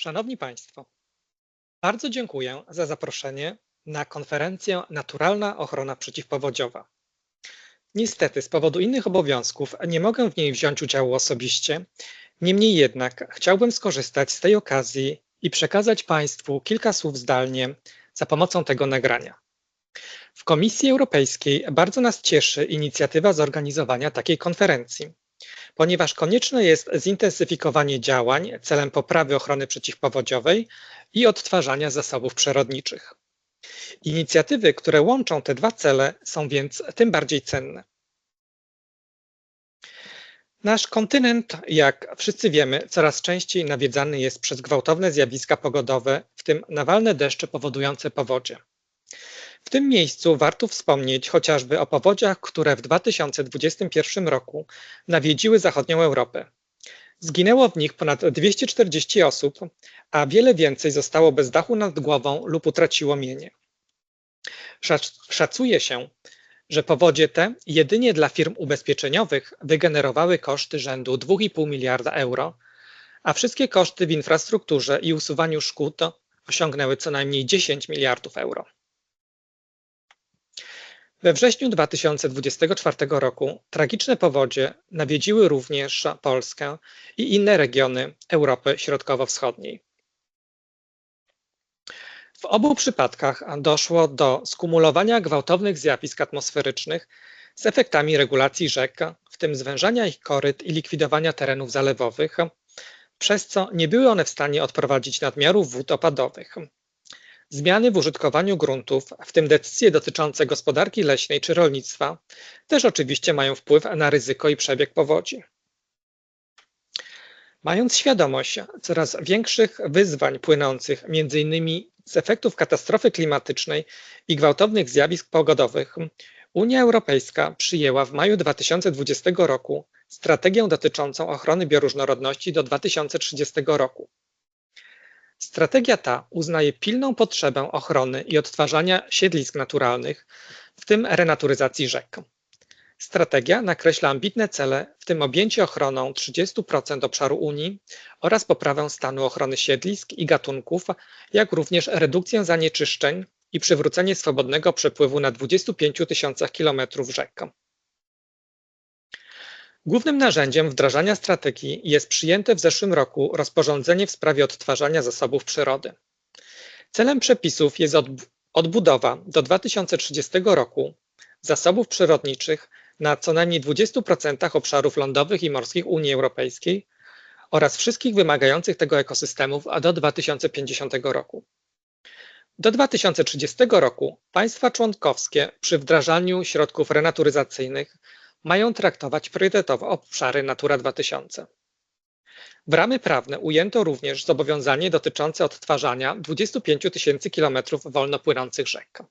Szanowni Państwo, bardzo dziękuję za zaproszenie na konferencję Naturalna Ochrona Przeciwpowodziowa. Niestety, z powodu innych obowiązków nie mogę w niej wziąć udziału osobiście, niemniej jednak chciałbym skorzystać z tej okazji i przekazać Państwu kilka słów zdalnie za pomocą tego nagrania. W Komisji Europejskiej bardzo nas cieszy inicjatywa zorganizowania takiej konferencji ponieważ konieczne jest zintensyfikowanie działań celem poprawy ochrony przeciwpowodziowej i odtwarzania zasobów przyrodniczych. Inicjatywy, które łączą te dwa cele są więc tym bardziej cenne. Nasz kontynent, jak wszyscy wiemy, coraz częściej nawiedzany jest przez gwałtowne zjawiska pogodowe, w tym nawalne deszcze powodujące powodzie. W tym miejscu warto wspomnieć chociażby o powodziach, które w 2021 roku nawiedziły zachodnią Europę. Zginęło w nich ponad 240 osób, a wiele więcej zostało bez dachu nad głową lub utraciło mienie. Szacuje się, że powodzie te jedynie dla firm ubezpieczeniowych wygenerowały koszty rzędu 2,5 miliarda euro, a wszystkie koszty w infrastrukturze i usuwaniu szkód osiągnęły co najmniej 10 miliardów euro. We wrześniu 2024 roku tragiczne powodzie nawiedziły również Polskę i inne regiony Europy Środkowo-Wschodniej. W obu przypadkach doszło do skumulowania gwałtownych zjawisk atmosferycznych z efektami regulacji rzek, w tym zwężania ich koryt i likwidowania terenów zalewowych, przez co nie były one w stanie odprowadzić nadmiarów wód opadowych. Zmiany w użytkowaniu gruntów, w tym decyzje dotyczące gospodarki leśnej czy rolnictwa, też oczywiście mają wpływ na ryzyko i przebieg powodzi. Mając świadomość coraz większych wyzwań płynących m.in. z efektów katastrofy klimatycznej i gwałtownych zjawisk pogodowych, Unia Europejska przyjęła w maju 2020 roku strategię dotyczącą ochrony bioróżnorodności do 2030 roku. Strategia ta uznaje pilną potrzebę ochrony i odtwarzania siedlisk naturalnych, w tym renaturyzacji rzek. Strategia nakreśla ambitne cele, w tym objęcie ochroną 30% obszaru Unii oraz poprawę stanu ochrony siedlisk i gatunków, jak również redukcję zanieczyszczeń i przywrócenie swobodnego przepływu na 25 tysiącach kilometrów rzek. Głównym narzędziem wdrażania strategii jest przyjęte w zeszłym roku rozporządzenie w sprawie odtwarzania zasobów przyrody. Celem przepisów jest odbudowa do 2030 roku zasobów przyrodniczych na co najmniej 20% obszarów lądowych i morskich Unii Europejskiej oraz wszystkich wymagających tego ekosystemów do 2050 roku. Do 2030 roku państwa członkowskie przy wdrażaniu środków renaturyzacyjnych mają traktować priorytetowo obszary Natura 2000. W ramy prawne ujęto również zobowiązanie dotyczące odtwarzania 25 tysięcy kilometrów wolno płynących rzek.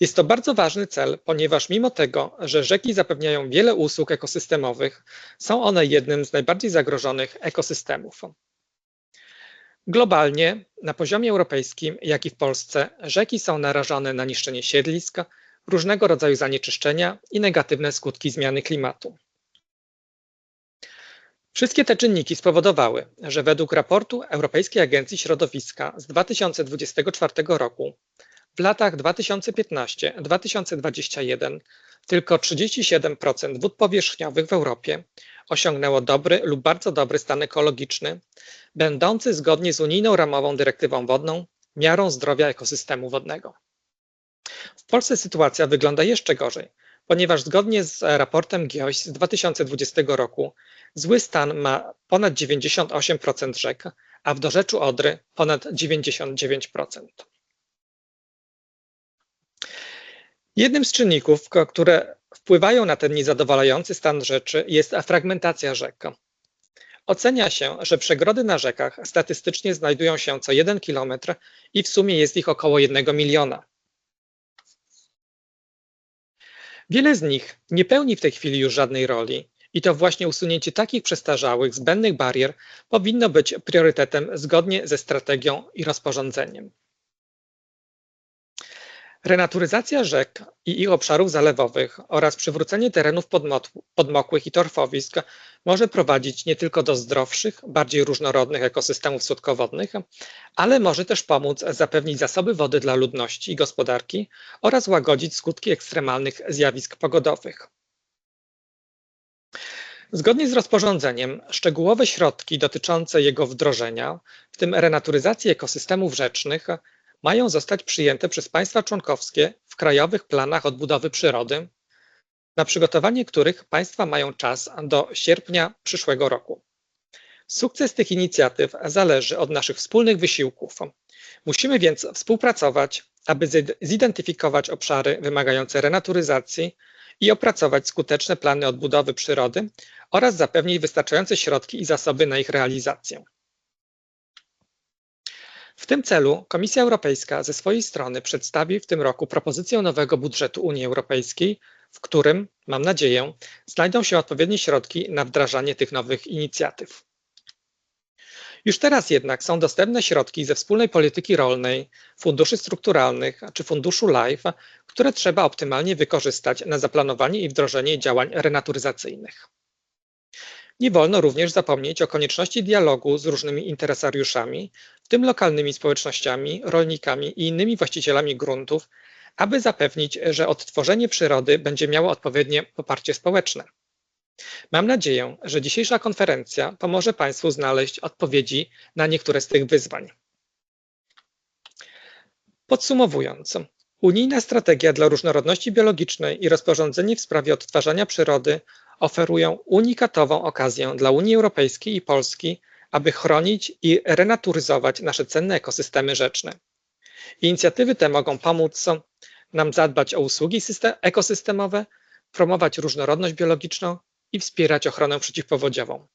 Jest to bardzo ważny cel, ponieważ mimo tego, że rzeki zapewniają wiele usług ekosystemowych, są one jednym z najbardziej zagrożonych ekosystemów. Globalnie, na poziomie europejskim, jak i w Polsce, rzeki są narażone na niszczenie siedlisk, różnego rodzaju zanieczyszczenia i negatywne skutki zmiany klimatu. Wszystkie te czynniki spowodowały, że według raportu Europejskiej Agencji Środowiska z 2024 roku w latach 2015-2021 tylko 37% wód powierzchniowych w Europie osiągnęło dobry lub bardzo dobry stan ekologiczny, będący zgodnie z unijną ramową dyrektywą wodną miarą zdrowia ekosystemu wodnego. W Polsce sytuacja wygląda jeszcze gorzej, ponieważ zgodnie z raportem GIOŚ z 2020 roku zły stan ma ponad 98% rzek, a w dorzeczu Odry ponad 99%. Jednym z czynników, które wpływają na ten niezadowalający stan rzeczy jest fragmentacja rzek. Ocenia się, że przegrody na rzekach statystycznie znajdują się co 1 kilometr i w sumie jest ich około 1 miliona. Wiele z nich nie pełni w tej chwili już żadnej roli i to właśnie usunięcie takich przestarzałych, zbędnych barier powinno być priorytetem zgodnie ze strategią i rozporządzeniem. Renaturyzacja rzek i ich obszarów zalewowych oraz przywrócenie terenów podmokłych i torfowisk może prowadzić nie tylko do zdrowszych, bardziej różnorodnych ekosystemów słodkowodnych, ale może też pomóc zapewnić zasoby wody dla ludności i gospodarki oraz łagodzić skutki ekstremalnych zjawisk pogodowych. Zgodnie z rozporządzeniem, szczegółowe środki dotyczące jego wdrożenia, w tym renaturyzacji ekosystemów rzecznych, mają zostać przyjęte przez państwa członkowskie w krajowych planach odbudowy przyrody, na przygotowanie których państwa mają czas do sierpnia przyszłego roku. Sukces tych inicjatyw zależy od naszych wspólnych wysiłków. Musimy więc współpracować, aby zidentyfikować obszary wymagające renaturyzacji i opracować skuteczne plany odbudowy przyrody oraz zapewnić wystarczające środki i zasoby na ich realizację. W tym celu Komisja Europejska ze swojej strony przedstawi w tym roku propozycję nowego budżetu Unii Europejskiej, w którym, mam nadzieję, znajdą się odpowiednie środki na wdrażanie tych nowych inicjatyw. Już teraz jednak są dostępne środki ze wspólnej polityki rolnej, funduszy strukturalnych czy funduszu LIFE, które trzeba optymalnie wykorzystać na zaplanowanie i wdrożenie działań renaturyzacyjnych. Nie wolno również zapomnieć o konieczności dialogu z różnymi interesariuszami, tym lokalnymi społecznościami, rolnikami i innymi właścicielami gruntów, aby zapewnić, że odtworzenie przyrody będzie miało odpowiednie poparcie społeczne. Mam nadzieję, że dzisiejsza konferencja pomoże Państwu znaleźć odpowiedzi na niektóre z tych wyzwań. Podsumowując, unijna strategia dla różnorodności biologicznej i rozporządzenie w sprawie odtwarzania przyrody oferują unikatową okazję dla Unii Europejskiej i Polski, aby chronić i renaturyzować nasze cenne ekosystemy rzeczne. Inicjatywy te mogą pomóc nam zadbać o usługi ekosystemowe, promować różnorodność biologiczną i wspierać ochronę przeciwpowodziową.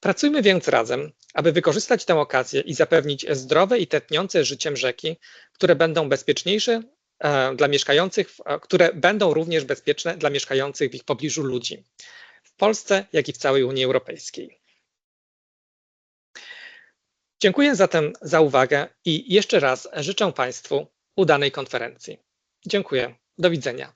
Pracujmy więc razem, aby wykorzystać tę okazję i zapewnić zdrowe i tętniące życiem rzeki, które będą bezpieczniejsze e, dla mieszkających, które będą również bezpieczne dla mieszkających w ich pobliżu ludzi, w Polsce, jak i w całej Unii Europejskiej. Dziękuję zatem za uwagę i jeszcze raz życzę Państwu udanej konferencji. Dziękuję. Do widzenia.